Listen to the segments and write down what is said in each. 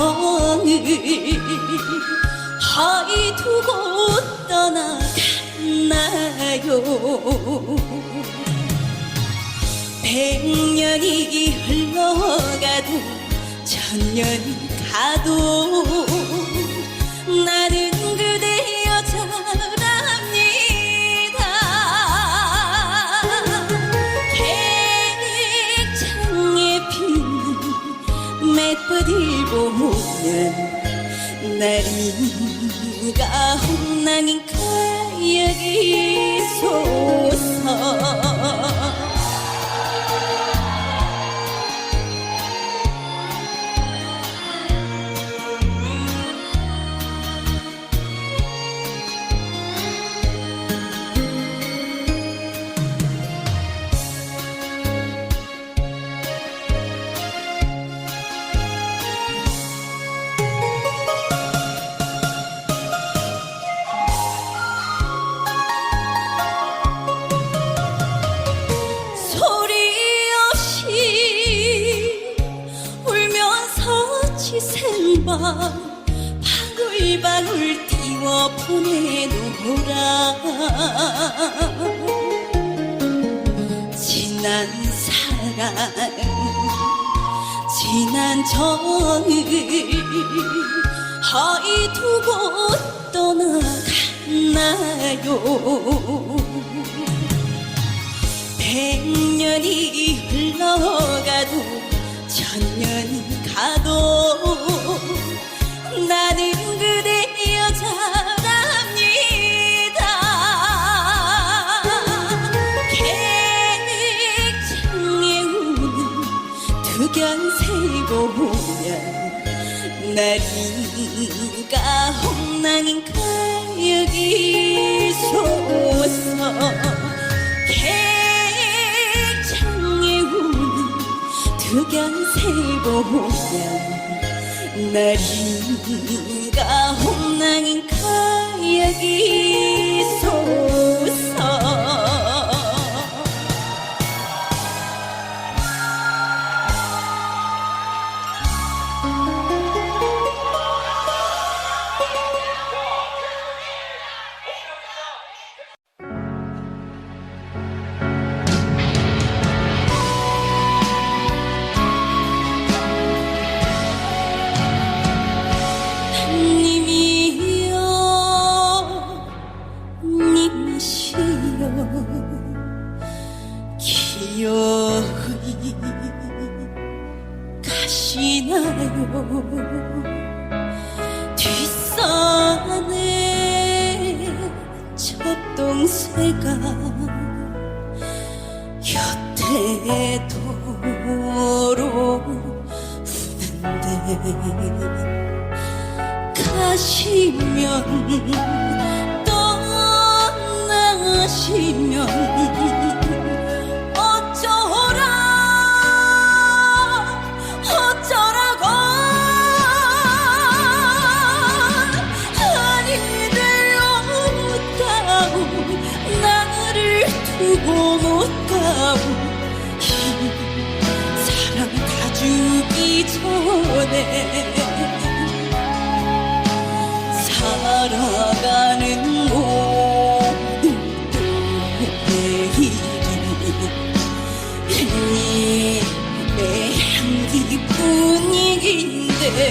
정을 하이 두고 떠나갔나요? 백년이 흘러가도 천년이 가도 나는 그대 여자랍니다. 객창에 피는 맷버들 보 면 나리가 홍랑인가 여기소서 보내노라. 지난 사랑 지난 정을 하이 두고 떠나갔나요 두견새 보면 나리가 홍랑인가 여기소서 도로 우는데 가시면 떠나시면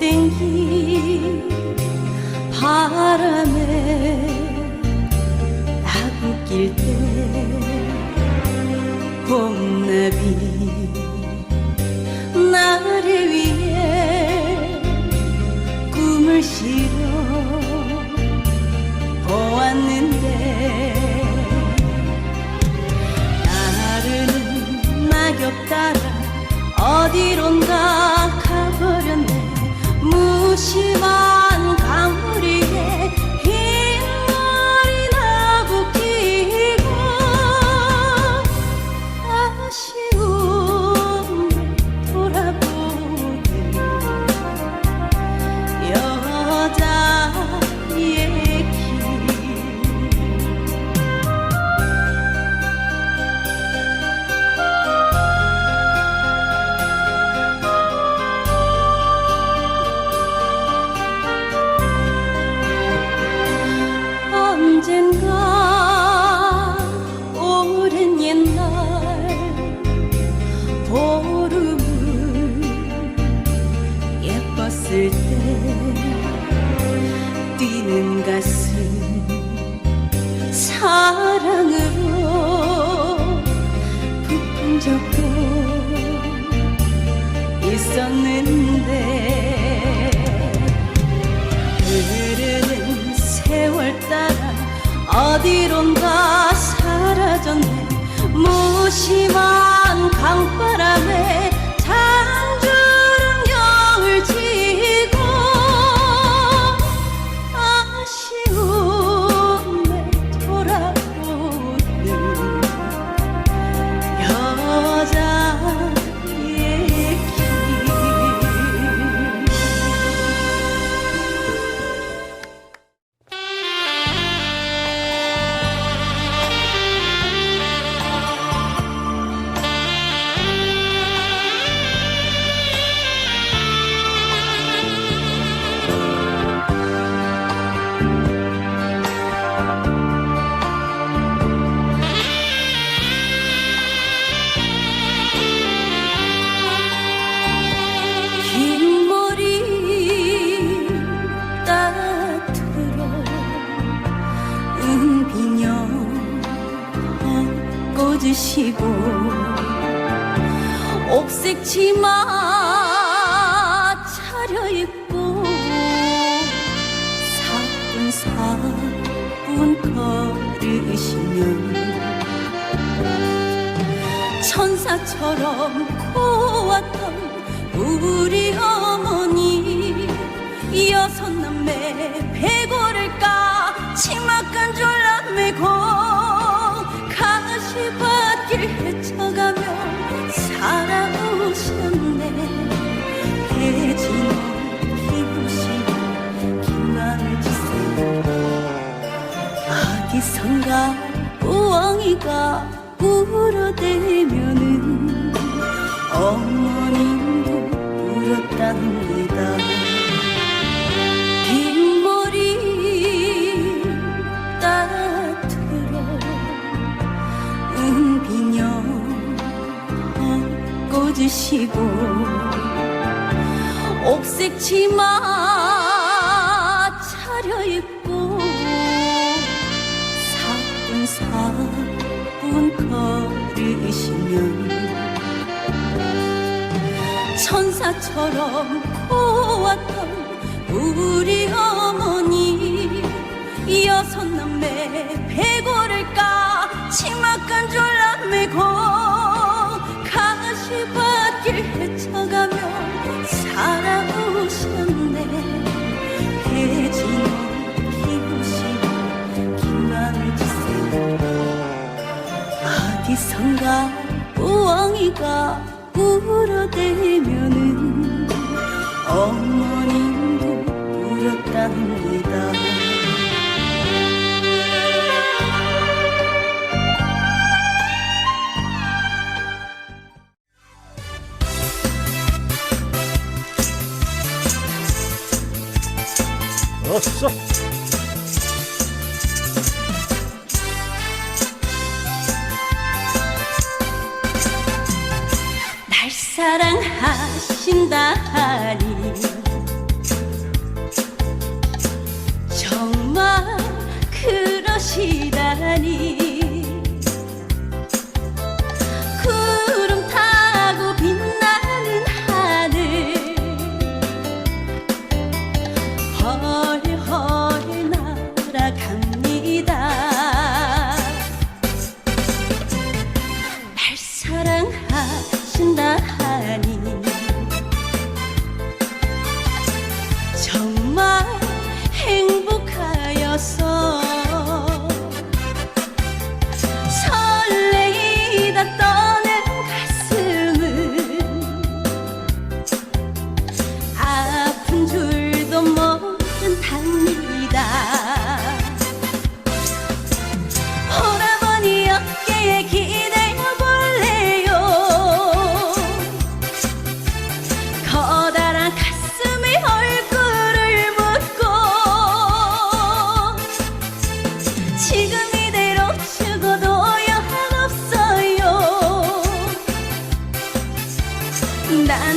땡기 바람에 나고 낄때 봄나비 나를 위해 꿈을 실어 보았는데 나르는 낙엽 따라 어디론가 어디론가 사라졌네. 무심한 꽂으시고 옥색 치마 차려입고 사뿐사뿐 걸으시면 천사처럼 고왔던 우리 어머니 여섯 남매 배고를 까 치마간 졸라매고 우엉이가 울어대면은 어머님도 울었답니다. 긴 머리 따뜻로 은비녀 꽂으시고 옥색 치마 천사처럼 고왔던 우리 어머니 여섯 남매 배고를 까? 치마 우엉이가 울어대면은 어머님도 울었답니다. 어서 사랑하신다 하니 정말 그러시다니.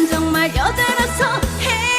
난 정말 여자라서 행복해